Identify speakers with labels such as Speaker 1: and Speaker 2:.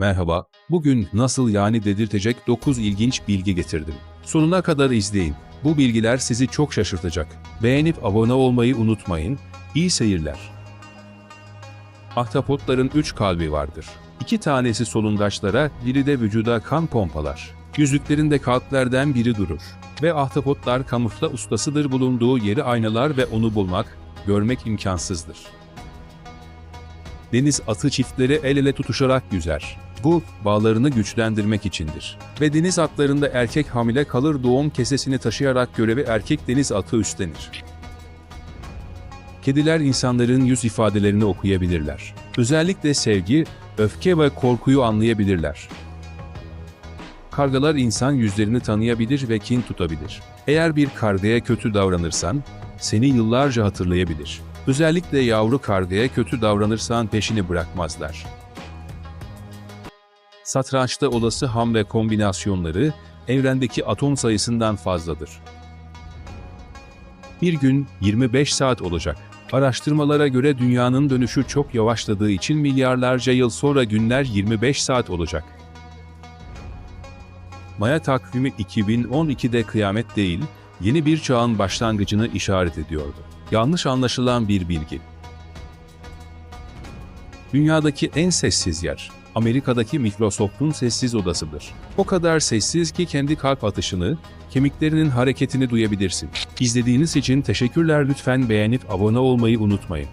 Speaker 1: Merhaba, bugün nasıl yani dedirtecek 9 ilginç bilgi getirdim. Sonuna kadar izleyin. Bu bilgiler sizi çok şaşırtacak. Beğenip abone olmayı unutmayın. İyi seyirler. Ahtapotların 3 kalbi vardır. İki tanesi solungaçlara, biri de vücuda kan pompalar. Yüzüklerinde kalplerden biri durur. Ve ahtapotlar kamufla ustasıdır bulunduğu yeri aynalar ve onu bulmak, görmek imkansızdır. Deniz atı çiftleri el ele tutuşarak yüzer. Bu, bağlarını güçlendirmek içindir. Ve deniz atlarında erkek hamile kalır doğum kesesini taşıyarak görevi erkek deniz atı üstlenir. Kediler insanların yüz ifadelerini okuyabilirler. Özellikle sevgi, öfke ve korkuyu anlayabilirler. Kargalar insan yüzlerini tanıyabilir ve kin tutabilir. Eğer bir kargaya kötü davranırsan, seni yıllarca hatırlayabilir. Özellikle yavru kargaya kötü davranırsan peşini bırakmazlar. Satrançta olası hamle kombinasyonları evrendeki atom sayısından fazladır. Bir gün 25 saat olacak. Araştırmalara göre dünyanın dönüşü çok yavaşladığı için milyarlarca yıl sonra günler 25 saat olacak. Maya takvimi 2012'de kıyamet değil, yeni bir çağın başlangıcını işaret ediyordu. Yanlış anlaşılan bir bilgi. Dünyadaki en sessiz yer, Amerika'daki Microsoft'un sessiz odasıdır. O kadar sessiz ki kendi kalp atışını, kemiklerinin hareketini duyabilirsin. İzlediğiniz için teşekkürler lütfen beğenip abone olmayı unutmayın.